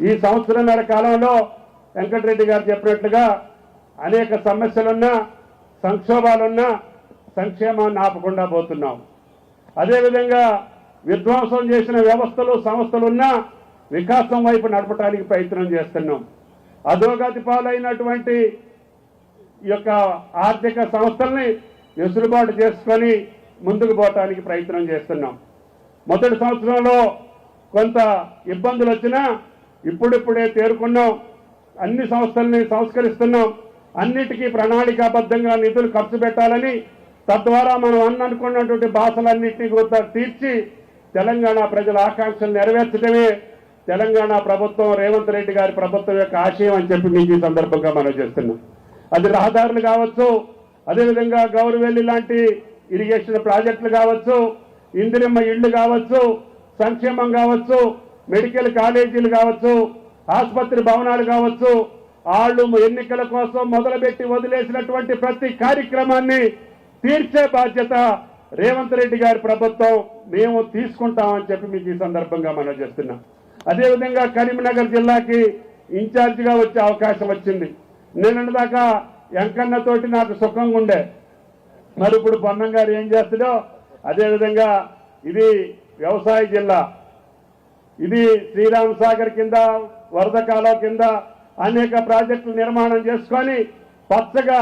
ఈ సంవత్సరంన్నర కాలంలో వెంకటరెడ్డి గారు చెప్పినట్లుగా అనేక సమస్యలున్నా సంక్షోభాలున్నా సంక్షేమాన్ని ఆపకుండా పోతున్నాం. అదేవిధంగా విధ్వంసం చేసిన వ్యవస్థలు సంస్థలున్నా వికాసం వైపు నడపడానికి ప్రయత్నం చేస్తున్నాం. అధోగతి పాలైనటువంటి యొక్క ఆర్థిక సంస్థల్ని వెసులుబాటు చేసుకొని ముందుకు పోవటానికి ప్రయత్నం చేస్తున్నాం. మొదటి సంవత్సరంలో కొంత ఇబ్బందులు వచ్చినా ఇప్పుడిప్పుడే తేరుకున్నాం. అన్ని సంస్థల్ని సంస్కరిస్తున్నాం. అన్నిటికీ ప్రణాళికాబద్ధంగా నిధులు ఖర్చు పెట్టాలని తద్వారా మనం అన్ననుకున్నటువంటి భాషలన్నింటినీ కూడా తీర్చి తెలంగాణ ప్రజల ఆకాంక్షలు నెరవేర్చడమే తెలంగాణ ప్రభుత్వం రేవంత్ రెడ్డి గారి ప్రభుత్వం యొక్క ఆశయం అని చెప్పి మీకు ఈ సందర్భంగా మనం చేస్తున్నాం. అది రహదారులు కావచ్చు అదేవిధంగా గౌరవెల్లి లాంటి ఇరిగేషన్ ప్రాజెక్టులు కావచ్చు ఇందిరమ్మ ఇళ్ళు కావచ్చు సంక్షేమం కావచ్చు మెడికల్ కాలేజీలు కావచ్చు ఆసుపత్రి భవనాలు కావచ్చు వాళ్ళు ఎన్నికల కోసం మొదలుపెట్టి వదిలేసినటువంటి ప్రతి కార్యక్రమాన్ని తీర్చే బాధ్యత రేవంత్ రెడ్డి గారి ప్రభుత్వం మేము తీసుకుంటామని చెప్పి మీకు ఈ సందర్భంగా మనం చెప్తున్నాం అదేవిధంగా కరీంనగర్ జిల్లాకి ఇన్ఛార్జిగా వచ్చే అవకాశం వచ్చింది. నిన్న దాకా వెంకన్నతోటి నాకు సుఖంగా ఉండే. మరి ఇప్పుడు పొన్నం గారు ఏం చేస్తాడో అదేవిధంగా ఇది వ్యవసాయ జిల్లా. ఇది శ్రీరామ్ సాగర్ కింద వరద కాలం కింద అనేక ప్రాజెక్టులు నిర్మాణం చేసుకొని పచ్చగా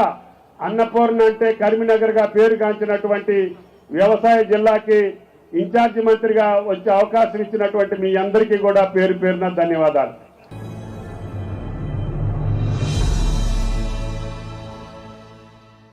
అన్నపూర్ణ అంటే కరీంనగర్గా పేరుగాంచినటువంటి వ్యవసాయ జిల్లాకి ఇన్ఛార్జి మంత్రిగా వచ్చే అవకాశం ఇచ్చినటువంటి మీ అందరికీ కూడా పేరు పేరున ధన్యవాదాలు.